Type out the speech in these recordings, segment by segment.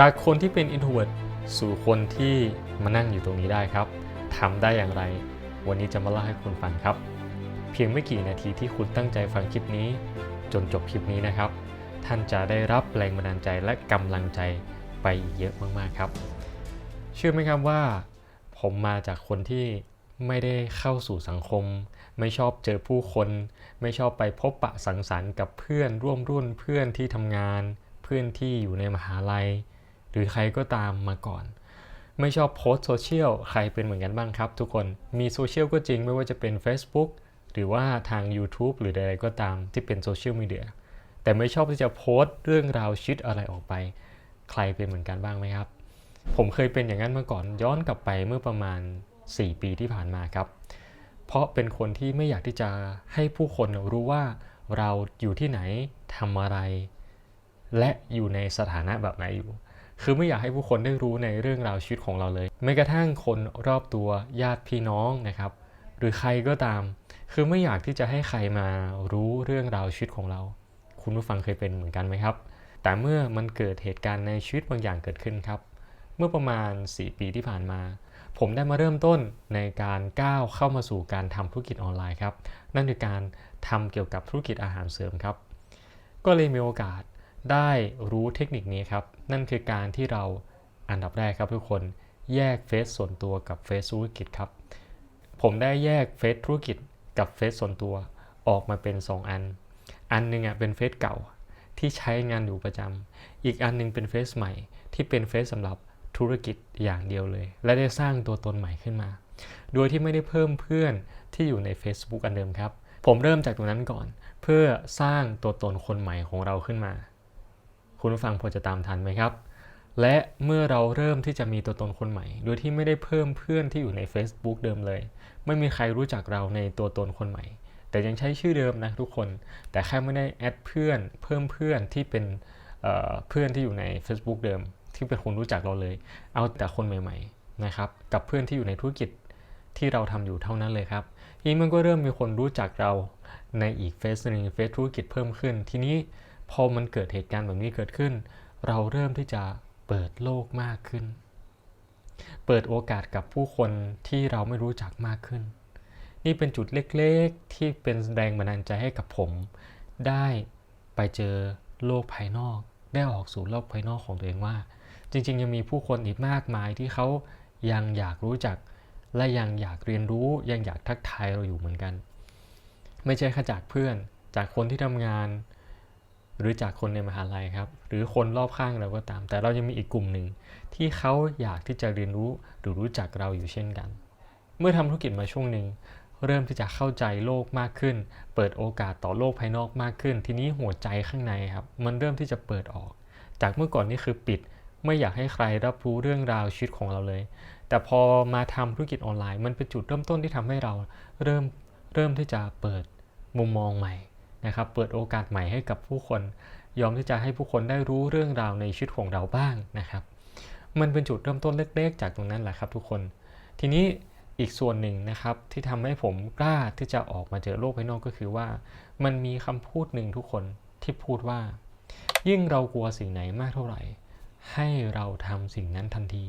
จากคนที่เป็น introvert สู่คนที่มานั่งอยู่ตรงนี้ได้ครับทำได้อย่างไร วันนี้จะมาเล่าให้คุณฟังครับ เพียงไม่กี่นาทีที่คุณตั้งใจฟังคลิปนี้ จนจบคลิปนี้นะครับ ท่านจะได้รับแรงบันดาลใจและกำลังใจไปเยอะมากๆครับ เชื่อไหมครับว่า ผมมาจากคนที่ไม่ได้เข้าสู่สังคม ไม่ชอบเจอผู้คน ไม่ชอบไปพบปะสังสรรค์กับเพื่อนร่วมรุ่นเพื่อนที่ทำงาน เพื่อนที่อยู่ในมหาลัย หรือใครก็ตามมาก่อน ไม่ชอบโพสโซเชียลใครเป็นเหมือนกันบ้างครับ ทุกคนมีโซเชียลก็จริงไม่ว่าจะเป็น Facebook หรือว่าทาง YouTube หรือใดๆก็ตามที่เป็นโซเชียลมีเดียแต่ไม่ชอบที่จะโพสต์เรื่องราวชีวิตอะไรออกไป ใครเป็นเหมือนกันบ้างไหมครับ ผมเคยเป็นอย่างนั้นมาก่อนย้อนกลับไปเมื่อประมาณ 4 ปีที่ผ่านมาครับ เพราะเป็นคนที่ไม่อยากที่จะให้ผู้คนรู้ว่าเราอยู่ที่ไหนทำอะไร และอยู่ในสถานะแบบไหนอยู่ คือไม่อยากให้ผู้คนได้รู้ในเรื่องราวชีวิตของเราเลยแม้กระทั่งคนรอบตัวญาติพี่น้องนะครับ หรือใครก็ตาม คือไม่อยากที่จะให้ใครมารู้เรื่องราวชีวิตของเรา คุณผู้ฟังเคยเป็นเหมือนกันไหมครับ แต่เมื่อมันเกิดเหตุการณ์ในชีวิตบางอย่างเกิดขึ้นครับ เมื่อประมาณ 4 ปีที่ผ่านมา ผมได้มาเริ่มต้นในการก้าวเข้ามาสู่การทำธุรกิจออนไลน์ครับ นั่นคือการทำเกี่ยวกับธุรกิจอาหารเสริมครับ ก็เลยมีโอกาส ได้รู้เทคนิคนี้ครับ นั่นคือการที่เราอันดับแรกครับทุกคนแยกเฟซส่วนตัวกับเฟซธุรกิจครับ ผมได้แยกเฟซธุรกิจกับเฟซส่วนตัวออกมาเป็น 2 อัน อันหนึงอะเป็นเฟซเก่าที่ใช้งานอยู่ประจำอีกอันหนึงเป็นเฟซใหม่ที่เป็นเฟซสำหรับธุรกิจอย่างเดียวเลย และได้สร้างตัวตนใหม่ขึ้นมา โดยที่ไม่ได้เพิ่มเพื่อนที่อยู่ใน Facebook อันเดิมครับ ผมเริ่มจากตรงนั้นก่อน เพื่อสร้างตัวตนคนใหม่ของเราขึ้นมา คุณผู้ฟังพอจะตามทันไหมครับ และเมื่อเราเริ่มที่จะมีตัวตนคนใหม่ โดยที่ไม่ได้เพิ่มเพื่อนที่อยู่ใน Facebook เดิมเลย ไม่มีใครรู้จักเราในตัวตนคนใหม่ แต่ยังใช้ชื่อเดิมนะทุกคน แต่แค่ไม่ได้แอดเพื่อน เพิ่มเพื่อนที่เป็นเเพื่อนที่อยู่ใน Facebook เดิม ที่เป็นคนรู้จักเราเลย เอาแต่คนใหม่ๆนะครับ กับเพื่อนที่อยู่ในธุรกิจที่เราทำอยู่เท่านั้นเลยครับทีนี้มันก็เริ่มมีคนรู้จักเราในอีกเฟสหนึ่งเฟสธุรกิจเพิ่มขึ้น ทีนี้ พอมันเกิดเหตุการณ์แบบนี้เกิดขึ้น เราเริ่มที่จะเปิดโลกมากขึ้น เปิดโอกาสกับผู้คนที่เราไม่รู้จักมากขึ้น นี่เป็นจุดเล็กๆ ที่เป็นแรงบันดาลใจให้กับผม ได้ไปเจอโลกภายนอก ได้ออกสู่โลกภายนอกของตัวเองว่า จริงๆ ยังมีผู้คนอีกมากมายที่เขายังอยากรู้จัก และยังอยากเรียนรู้ยังอยากทักทายเราอยู่เหมือนกัน ไม่ใช่แค่จากเพื่อนจากคนที่ทำงาน หรือจากคนในมหาลัยครับ หรือคนรอบข้างเราก็ตาม แต่เรายังมีอีกกลุ่มหนึ่งที่เขาอยากที่จะเรียนรู้หรือรู้จักเราอยู่เช่นกัน เมื่อทำธุรกิจมาช่วงหนึ่งเริ่มที่จะเข้าใจโลกมากขึ้น เปิดโอกาสต่อโลกภายนอกมากขึ้น ทีนี้หัวใจข้างในครับ มันเริ่มที่จะเปิดออก จากเมื่อก่อนนี่คือปิด ไม่อยากให้ใครรับรู้เรื่องราวชีวิตของเราเลย แต่พอมาทำธุรกิจออนไลน์ มันเป็นจุดเริ่มต้นที่ทำให้เราเริ่มเริ่มที่จะเปิดมุมมองใหม่ นะครับเปิดโอกาสใหม่ให้กับผู้คน ยอมที่จะให้ผู้คนได้รู้เรื่องราวในชีวิตของเราบ้างนะครับ มันเป็นจุดเริ่มต้นเล็กๆ จากตรงนั้นแหละครับทุกคน ทีนี้อีกส่วนหนึ่งนะครับที่ทำให้ผมกล้าที่จะออกมาเจอโลกภายนอกก็คือว่า มันมีคำพูดหนึ่งทุกคนที่พูดว่า ยิ่งเรากลัวสิ่งไหนมากเท่าไหร่ ให้เราทำสิ่งนั้นทันที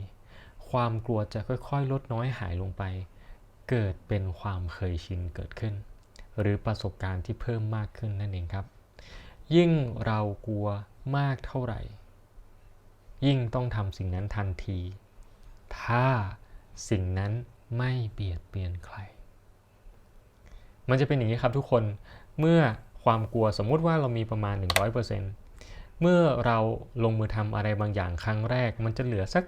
ความกลัวจะค่อยๆ ลดน้อยหายลงไป เกิดเป็นความเคยชินเกิดขึ้น หรือประสบการณ์ที่เพิ่มมากขึ้นนั่นเองครับ ยิ่งเรากลัวมากเท่าไหร่ ยิ่งต้องทำสิ่งนั้นทันที ถ้าสิ่งนั้นไม่เบียดเบียนใคร มันจะเป็นอย่างนี้ครับทุกคนเมื่อความกลัวสมมุติว่าเรามีประมาณ 100%เมื่อเราลงมือทำอะไรบางอย่างครั้งแรก มันจะเหลือสัก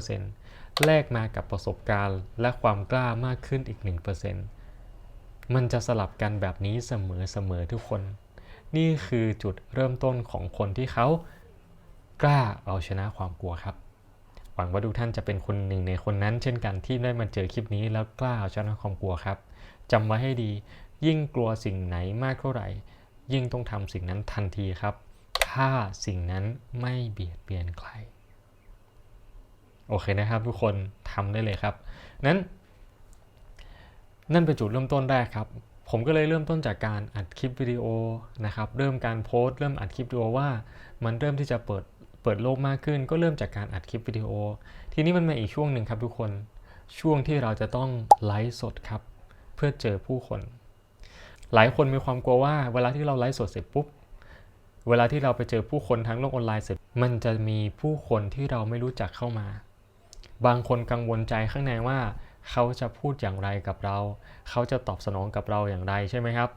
99%แลกมากับประสบการณ์และความกล้ามากขึ้นอีก 1% มันจะสลับกันแบบนี้เสมอๆทุกคน นี่คือจุดเริ่มต้นของคนที่เขากล้าเอาชนะความกลัวครับ หวังว่าทุกท่านจะเป็นคนหนึ่งในคนนั้น เช่นกันที่ได้มาเจอคลิปนี้แล้วกล้าเอาชนะความกลัวครับจำไว้ให้ดี ยิ่งกลัวสิ่งไหนมากเท่าไหร่ ยิ่งต้องทำสิ่งนั้นทันทีครับ ถ้าสิ่งนั้นไม่เบียดเบียนใคร โอเคนะครับทุกคนทำได้เลยครับนั้น นั่นเป็นจุดเริ่มต้นแรกครับ ผมก็เลยเริ่มต้นจากการอัดคลิปวิดีโอนะครับ เริ่มการโพสต์เริ่มอัดคลิปวิดีโอว่า มันเริ่มที่จะเปิดเปิดโลกมากขึ้น ก็เริ่มจากการอัดคลิปวิดีโอ ทีนี้มันมาอีกช่วงหนึ่งครับทุกคน ช่วงที่เราจะต้องไลฟ์สดครับ เพื่อเจอผู้คน หลายคนมีความกลัวว่า เวลาที่เราไลฟ์สดเสร็จปุ๊บ เวลาที่เราไปเจอผู้คนทั้งโลกออนไลน์เสร็จ มันจะมีผู้คนที่เราไม่รู้จักเข้ามา บางคนกังวลใจข้างในว่า เขาจะพูดอย่างไรกับเรา เขาจะตอบสนองกับเราอย่างไรใช่ไหมครับ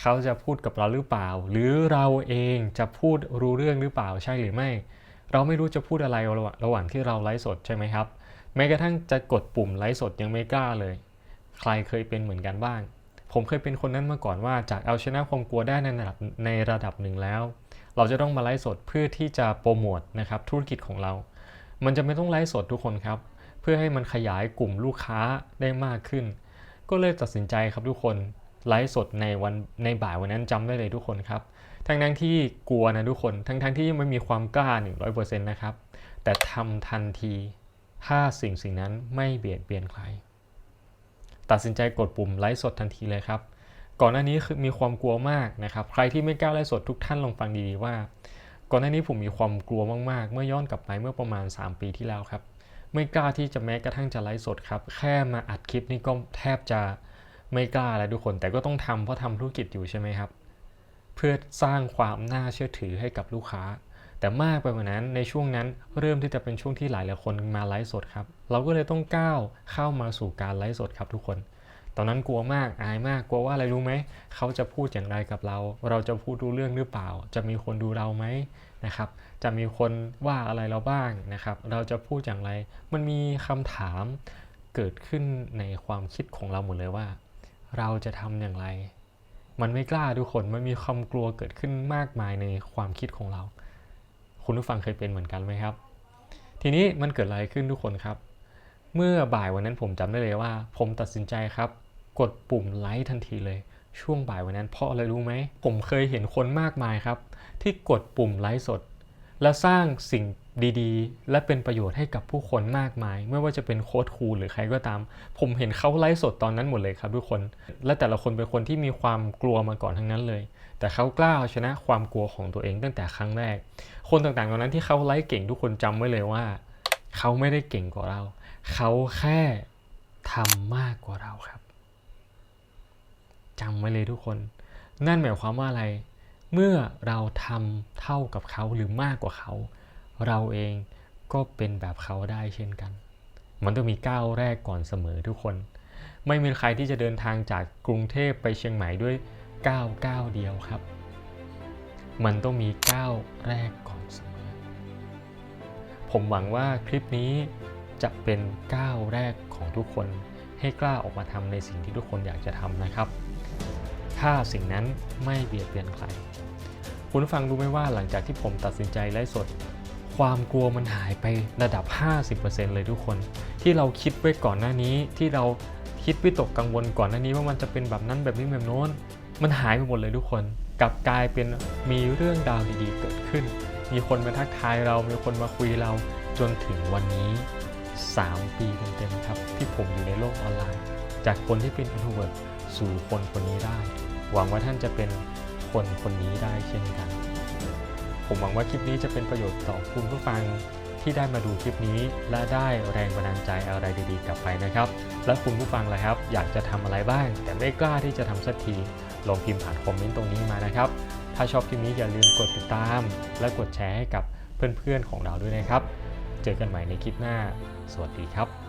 เขาจะพูดกับเราหรือเปล่า หรือเราเองจะพูดรู้เรื่องหรือเปล่าใช่หรือไม่ เราไม่รู้จะพูดอะไรระหว่างระหว่างที่เราไลฟ์สดใช่ไหมครับ แม้กระทั่งจะกดปุ่มไลฟ์สดยังไม่กล้าเลย ใครเคยเป็นเหมือนกันบ้าง ผมเคยเป็นคนนั้นมาก่อนว่าจากเอาชนะความกลัวได้ในระดับในระดับหนึ่งแล้ว เราจะต้องมาไลฟ์สดเพื่อที่จะโปรโมทนะครับธุรกิจของเรา มันจะไม่ต้องไลฟ์สดทุกคนครับ พื่อให้มันขยายกลุ่มลูกค้าได้มากขึ้น ก็เลยตัดสินใจครับทุกคนไลฟ์สดในวันในบ่ายวันนั้นจำได้เลยทุกคนครับ ทั้งทั้งๆที่กลัวนะทุกคน ทั้งทั้งๆที่ยังไม่มีความกล้า 100%นะครับ แต่ทำทันทีถ้าสิ่งสิ่งนั้นไม่เบียดเบียนใคร ตัดสินใจกดปุ่มไลฟ์สดทันทีเลยครับ ก่อนหน้านี้คือมีความกลัวมากนะครับ ใครที่ไม่กล้าไลฟ์สดทุกท่านลองฟังดีๆว่า ก่อนหน้านี้ผมมีความกลัวมากๆ เมื่อย้อนกลับไปเมื่อประมาณ 3 ปีที่แล้วครับ ไม่กล้าที่จะแม้กระทั่งจะไลฟ์สดครับ แค่มาอัดคลิปนี่ก็แทบจะไม่กล้าแล้วทุกคน แต่ก็ต้องทำเพราะทำธุรกิจอยู่ใช่ไหมครับ เพื่อสร้างความน่าเชื่อถือให้กับลูกค้า แต่มากไปกว่านั้นในช่วงนั้นเริ่มที่จะเป็นช่วงที่หลายหลายคนมาไลฟ์สดครับ เราก็เลยต้องก้าวเข้ามาสู่การไลฟ์สดครับทุกคน ตอนนั้นกลัวมากอายมากกลัวว่าอะไรรู้ไหมเขาจะพูดอย่างไรกับเรา เราจะพูดรู้เรื่องหรือเปล่า จะมีคนดูเราไหมนะครับ จะมีคนว่าอะไรเราบ้างนะครับ เราจะพูดอย่างไร มันมีคำถามเกิดขึ้นในความคิดของเราหมดเลยว่า เราจะทำอย่างไร มันไม่กล้าทุกคนมันมีความกลัวเกิดขึ้นมากมายในความคิดของเรา คุณผู้ฟังเคยเป็นเหมือนกันไหมครับ ทีนี้มันเกิดอะไรขึ้นทุกคนครับ เมื่อบ่ายวันนั้นผมจำได้เลยว่า ผมตัดสินใจครับ กดปุ่มไลค์ทันทีเลยช่วงบ่ายวันนั้นเพราะอะไรรู้ไหม ผมเคยเห็นคนมากมายครับ ที่กดปุ่มไลค์สด และสร้างสิ่งดีๆ และเป็นประโยชน์ให้กับผู้คนมากมาย ไม่ว่าจะเป็นโค้ดครูหรือใครก็ตาม ผมเห็นเขาไลฟ์สดตอนนั้นหมดเลยครับทุกคน และแต่ละคนเป็นคนที่มีความกลัวมาก่อนทั้งนั้นเลย แต่เขากล้าเอาชนะความกลัวของตัวเองตั้งแต่ครั้งแรก คนต่างๆเหล่านั้นที่เขาไลฟ์เก่งทุกคนจำไว้เลยว่า เขาไม่ได้เก่งกว่าเรา เขาแค่ทำมากกว่าเราครับ จำไว้เลยทุกคน นั่นหมายความว่าอะไร เมื่อเราทำเท่ากับเขาหรือมากกว่าเขา เราเองก็เป็นแบบเขาได้เช่นกัน มันต้องมีก้าวแรกก่อนเสมอทุกคน ไม่มีใครที่จะเดินทางจากกรุงเทพไปเชียงใหม่ด้วยก้าวก้าวเดียวครับ มันต้องมีก้าวแรกก่อนเสมอ ผมหวังว่าคลิปนี้จะเป็นก้าวแรกของทุกคนให้กล้าออกมาทำในสิ่งที่ทุกคนอยากจะทำนะครับ ถ้าสิ่งนั้นไม่เบียดเบียนใคร คุณฟังรู้ไหมว่าหลังจากที่ผมตัดสินใจไลฟ์สด ความกลัวมันหายไประดับ 50%เลยทุกคน ที่เราคิดไว้ก่อนหน้านี้ที่เราคิดวิตกกังวลก่อนหน้านี้ว่ามันจะเป็นแบบนั้นแบบนี้แบบโน้น มันหายไปหมดเลยทุกคนกลับกลายเป็นมีเรื่องราวดีๆเกิดขึ้น มีคนมาทักทายเรา มีคนมาคุยเราจนถึงวันนี้ 3 ปีเต็มๆครับ ที่ผมอยู่ในโลกออนไลน์ จากคนที่เป็น introvert สู่คนคนนี้ได้ หวังว่าท่านจะเป็นคนคนนี้ได้เช่นกัน ผมหวังว่าคลิปนี้จะเป็นประโยชน์ต่อคุณผู้ฟังที่ได้มาดูคลิปนี้และได้แรงบันดาลใจอะไรดีๆ กลับไปนะครับ และคุณผู้ฟังล่ะครับ อยากจะทำอะไรบ้าง แต่ไม่กล้าที่จะทำสักทีลองพิมพ์ผ่านคอมเมนต์ตรงนี้มานะครับ ถ้าชอบคลิปนี้อย่าลืมกดติดตาม และกดแชร์ให้กับเพื่อนๆของเราด้วยนะครับ เจอกันใหม่ในคลิปหน้า สวัสดีครับ